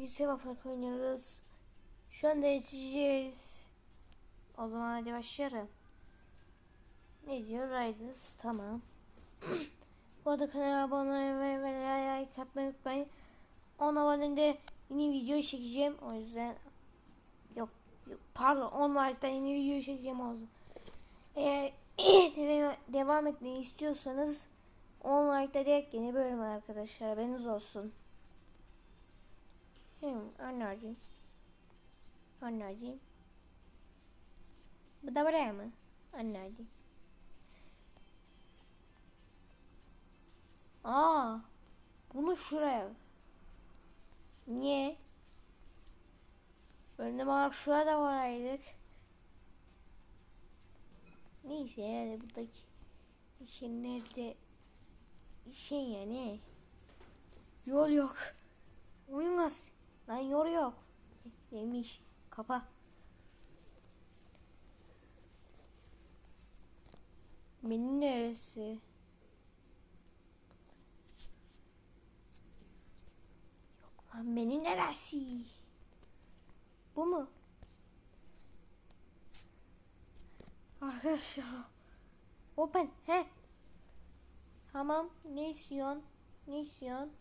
Bugün sevaplık oynuyoruz. Şu anda içeceğiz. O zaman hadi başlayalım. Ne diyor? Riders. Tamam. Bu arada kanala abone olmayı ve like atmayı unutmayın. 10 abonede yeni video çekeceğim. O yüzden yok, yok pardon 10 like'da yeni video çekeceğim o yüzden. Eğer devam, devam etmeyi istiyorsanız 10 like'da direkt yeni bölüm arkadaşlar. Haberiniz olsun. Hmm, anneciğim. Anneciğim. Bu da buraya mı? Anneciğim. Aa, bunu şuraya. Niye? Önde olarak şurada varaydık. Neyse herhalde buradaki şey nerede şey ya ne? Yol yok. Oyun az. Lan yol yok. Yemiş. Kapa. Benim neresi? Yok lan benim neresi? Bu mu? Arkadaşlar. O ben. He. Tamam. Ne istiyorsun? Ne istiyorsun?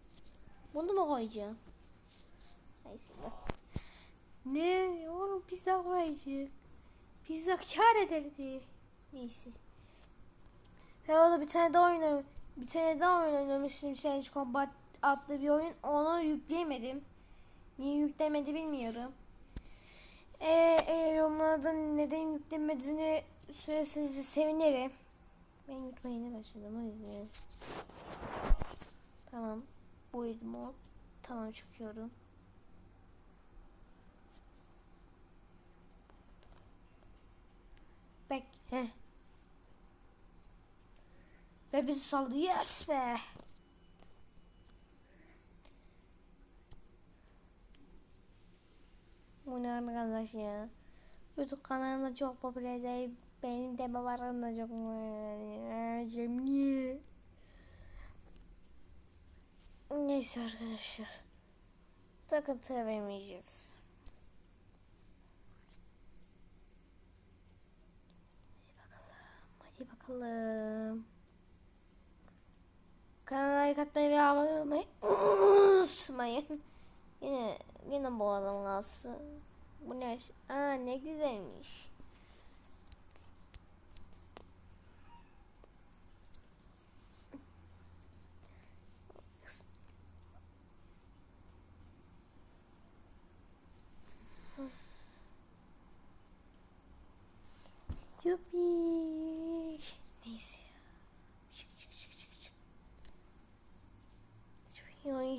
Bunu mu koyacağım? Neyse. Ne? Oğlum pizza koyacağım. Pizza kar ederdi. Neyse. Ya o bir tane daha oyun bir tane daha oyun oynamıştım Change Combat adlı bir oyun. Onu yükleyemedim. Niye yüklemedi bilmiyorum. Ee, eğer yorumlarda neden yüklemediğini söyleseniz sevinirim. Ben yutmaya yeni başladım o yüzden. Tamam. Buydu mod. Tamam çıkıyorum. Bek. Heh. Ve bizi saldı. Yes be. Bu ne arkadaş ya. YouTube kanalımda çok popüler değil. Benim de babalarım da çok Niye? Neyse arkadaşlar. Takıntı vermeyeceğiz. Bakalım. Kanala like atmayı ve abone olmayı unutmayın. Yine, yine boğazım kalsın. Bu ne? Aa ne güzelmiş.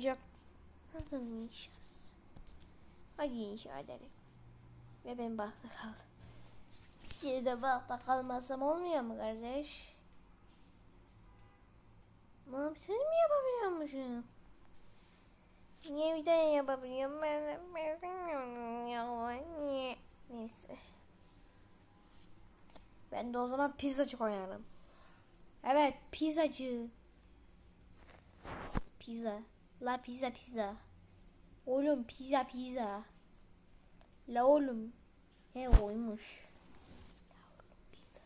Oyuncak. Nasıl oynayacağız? Hadi inşa edelim. Ve ben bakta kaldım. Bir şeyde bakta kalmasam olmuyor mu kardeş? Ama sen mi yapabiliyormuşum? Niye bir tane yapabiliyorum? Ben, ben bilmiyorum ya. Niye? Neyse. Ben de o zaman pizzacı koyarım. Evet pizzacı. Pizza. La pizza pizza. Oğlum pizza pizza. La oğlum. He oymuş. La oğlum pizza.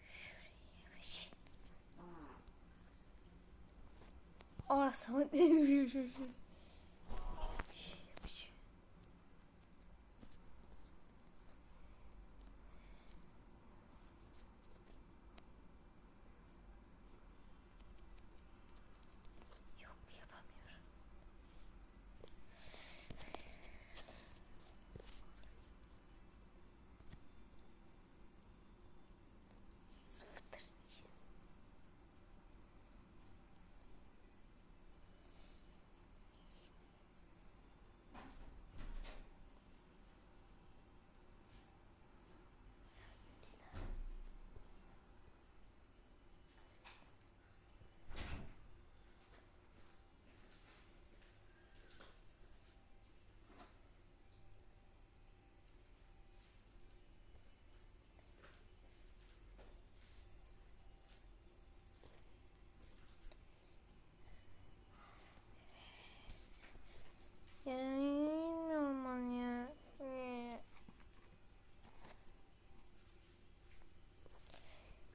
Şuraya bak. Orası mı? Yok yapamıyorum. Sıfır.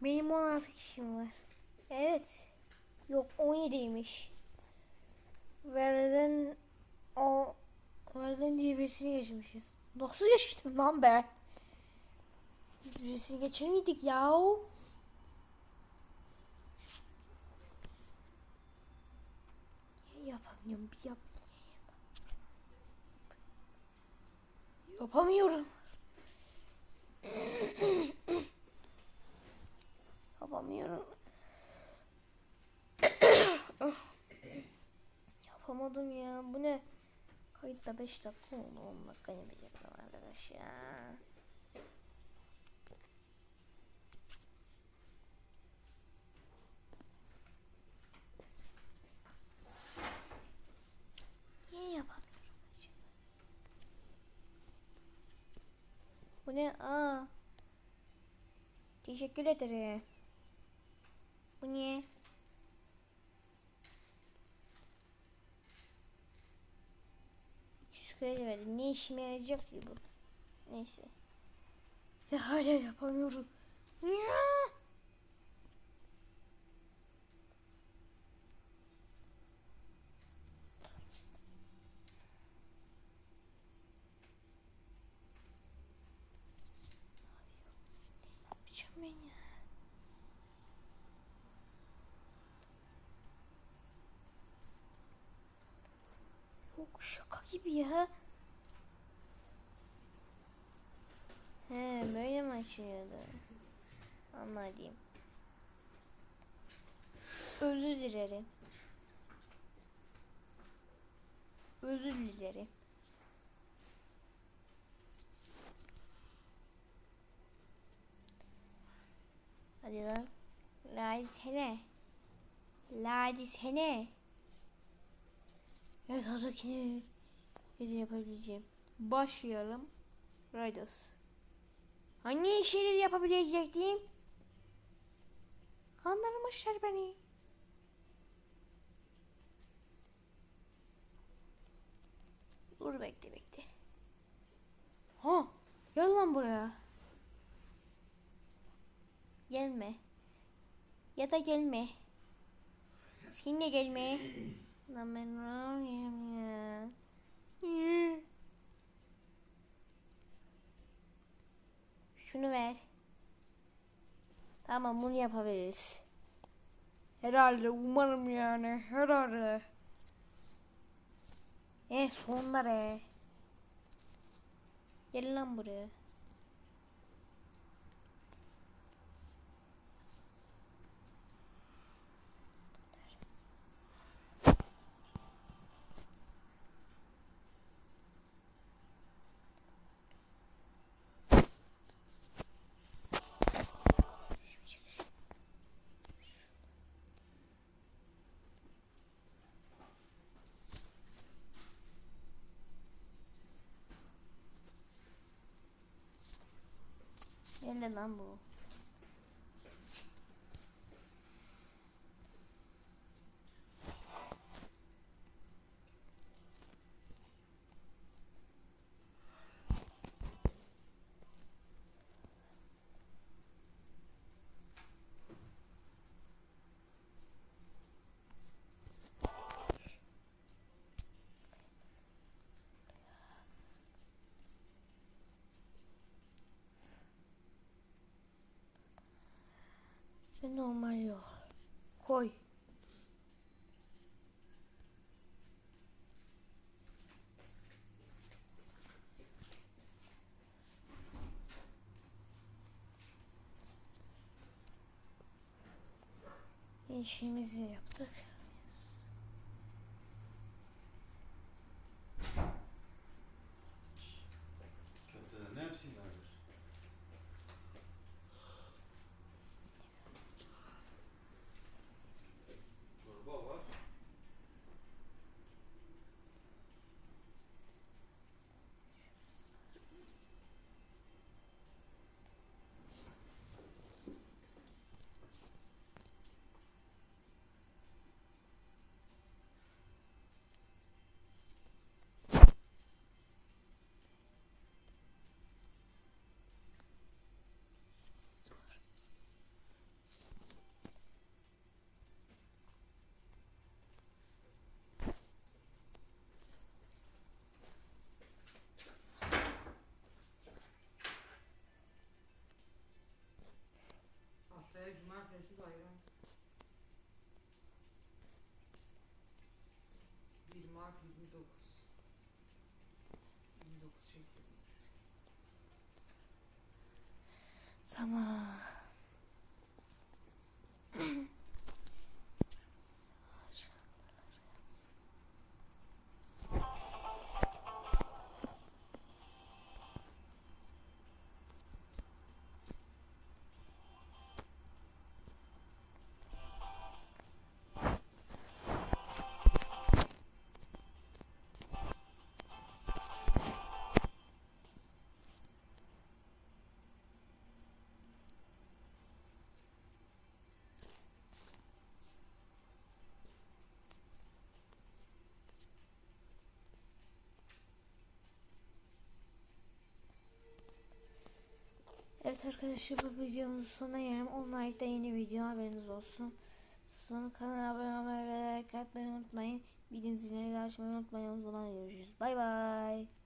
Benim 16 kişim var. Evet. Yok 17'ymiş. Verden o Verden diye birisini geçmişiz. Nasıl geçtim lan ben? Biz birisini geçer miydik yahu? Yapamıyorum bir yap. Yapamıyorum. Yapamıyorum. Yapamadım ya. Bu ne? Kayıtta 5 dakika oldu. 10 dakika yapacaktım arkadaş ya. Niye yapamıyorum acaba? Bu ne? Aa. Teşekkür ederim. Bu niye? Şu kredi verdi. Ne işime yarayacak ki bu? Neyse. Ve hala yapamıyorum. Ya! Ne yapacağım ben ya? Yok şaka gibi ya. He böyle mi açılıyordu? Anladım. Özür dilerim. Özür dilerim. Hadi lan. Ladi sene. Ladi sene. Evet bir yapabileceğim. Başlayalım. Riders. Hangi şeyleri yapabilecektim? Anlamışlar beni. Dur bekle bekle. Ha, gel lan buraya. Gelme. Ya da gelme. Sen de gelme. Lan ben ne ya? Şunu ver. Tamam bunu yapabiliriz. Herhalde umarım yani herhalde. Eh sonunda be. Gel lan buraya. Nerede lan Ve normal yol. Koy. İşimizi yaptık. Tamam. Evet arkadaşlar bu videomuzun sonuna gelelim. 10 like'da yeni video haberiniz olsun. Sonra kanala abone olmayı ve like atmayı unutmayın. Bildiğiniz zilini de açmayı unutmayın. O zaman görüşürüz. Bay bay.